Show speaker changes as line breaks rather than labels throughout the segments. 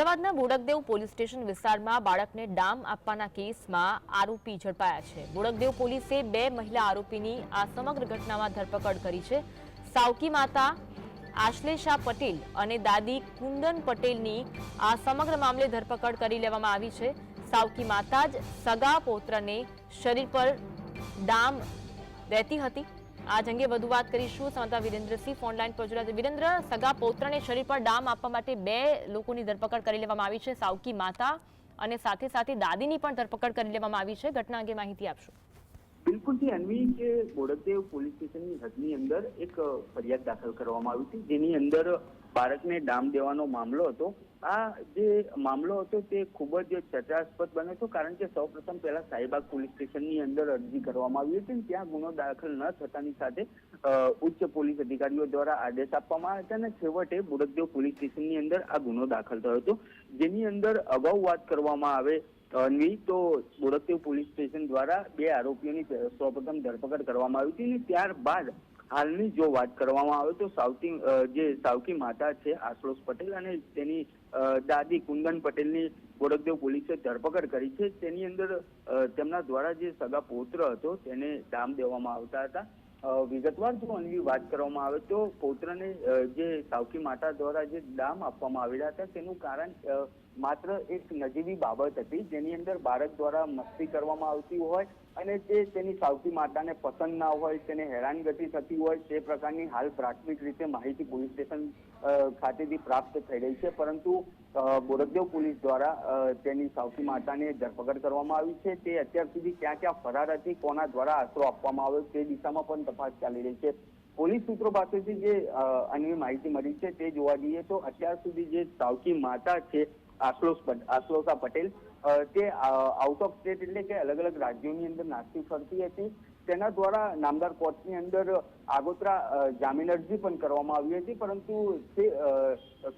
અમદાવાદના Bodakdev police station વિસ્તારમાં બાળકને ડામ આપવાના કેસમાં આરોપી ઝડપાયા છે. બોડકદેવ પોલીસે બે મહિલા આરોપીની આ સમગ્ર ઘટનામાં ધરપકડ કરી છે. સાવકી માતા આશ્લેષા પટેલ અને દાદી કુંદન પટેલની આ સમગ્ર મામલે ધરપકડ કરી લેવામાં આવી છે. સાવકી માતા જ સગા પૌત્રને શરીર પર ડામ રહેતી હતી. આજ અંગે વધુ વાત કરીશું. સંવાદદાતા વિરેન્દ્રસિંહ ફોનલાઈન પર જોડાયા. વિરેન્દ્ર, સગા પૌત્રને શરીર પર ડામ આપવા માટે બે લોકોની ધરપકડ કરી લેવામાં આવી છે, સાવકી માતા અને સાથે સાથે દાદીની પણ ધરપકડ કરી લેવામાં આવી છે. ઘટના અંગે માહિતી આપશો.
બિલકુલથી અન્વી કે બોડકદેવ પોલીસ સ્ટેશનની હદની અંદર એક ફરિયાદ દાખલ કરવામાં આવી હતી. જેની અંદર બાળકને ડામ દેવાનો મામલો હતો. આ જે મામલો હતો તે ખૂબ જ ચર્ચાસ્પદ બન્યો હતો, કારણ કે સૌપ્રથમ પહેલા સાહીબાગ પોલીસ સ્ટેશનની અંદર અરજી કરવામાં આવી હતી, ત્યાં ગુનો દાખલ ન થતાની સાથે ઉચ્ચ પોલીસ અધિકારીઓ દ્વારા આદેશ આપવામાં આવ્યા હતા અને છેવટે બોડકદેવ પોલીસ સ્ટેશનની અંદર આ ગુનો દાખલ થયો હતો. જેની અંદર અગાઉ વાત કરવામાં આવે અન્વી, તો બોડકદેવ પોલીસ સ્ટેશન દ્વારા બે આરોપીઓની સૌપ્રથમ ધરપકડ કરવામાં આવી હતી અને ત્યારબાદ હાલની જો વાત કરવામાં આવે તો સાવકી જે સાવકી માતા છે આશરોષ પટેલ અને તેની દાદી કુંદન પટેલની ગોરખદેવ પોલીસે ધરપકડ કરી છે. તેની અંદર તેમના દ્વારા જે સગા પૌત્ર હતો તેને દામ દેવામાં આવતા હતા. વિગતવાર જો અન્વી વાત કરવામાં આવે તો પૌત્રને જે સાવકી માતા દ્વારા જે દામ આપવામાં આવેલા હતા તેનું કારણ માત્ર એક નજીવી બાબત હતી જેની અંદર બાળક દ્વારા મસ્તી કરવામાં આવતી હોય અને તે તેની સાવકી માતાને પસંદ ના હોય તેને હેરાનગતિ થતી હોય તે પ્રકારની હાલ પ્રાથમિક રીતે માહિતી પોલીસ સ્ટેશન ખાતેથી પ્રાપ્ત થઈ રહી છે. પરંતુ અ, પોલીસ દ્વારા તેની સાવકી માતાને ધરપકડ કરવામાં આવી છે. તે અત્યાર સુધી ક્યાં ક્યાં ફરાર હતી કોના દ્વારા આશરો આપવામાં આવ્યો તે દિશામાં પણ તપાસ ચાલી રહી છે. પોલીસ સૂત્રો પાસેથી જે અન્ય માહિતી મળી છે તે જોવા જઈએ તો અત્યાર સુધી જે સાવકી માતા છે આશ્લોષ આશ્લોષા પટેલ તે આઉટ ઓફ સ્ટેટ એટલે કે અલગ અલગ રાજ્યોની અંદર નાસ્તી ફરતી હતી. તેના દ્વારા નામદાર કોર્ટની અંદર આગોતરા જામીન અરજી પણ કરવામાં આવી હતી, પરંતુ તે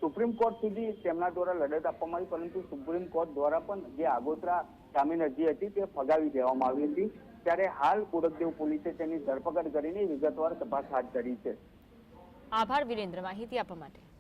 સુપ્રીમ કોર્ટ સુધી તેમના દ્વારા લડત આપવામાં આવી, પરંતુ સુપ્રીમ કોર્ટ દ્વારા પણ જે આગોતરા જામીન અરજી હતી તે ફગાવી દેવામાં આવી હતી. ત્યારે હાલ બોડકદેવ પોલીસે તેની ધરપકડ કરીને વિગતવાર તપાસ હાથ ધરી છે.
આભાર, વિરેન્દ્ર. માહિતી આપવા માટે.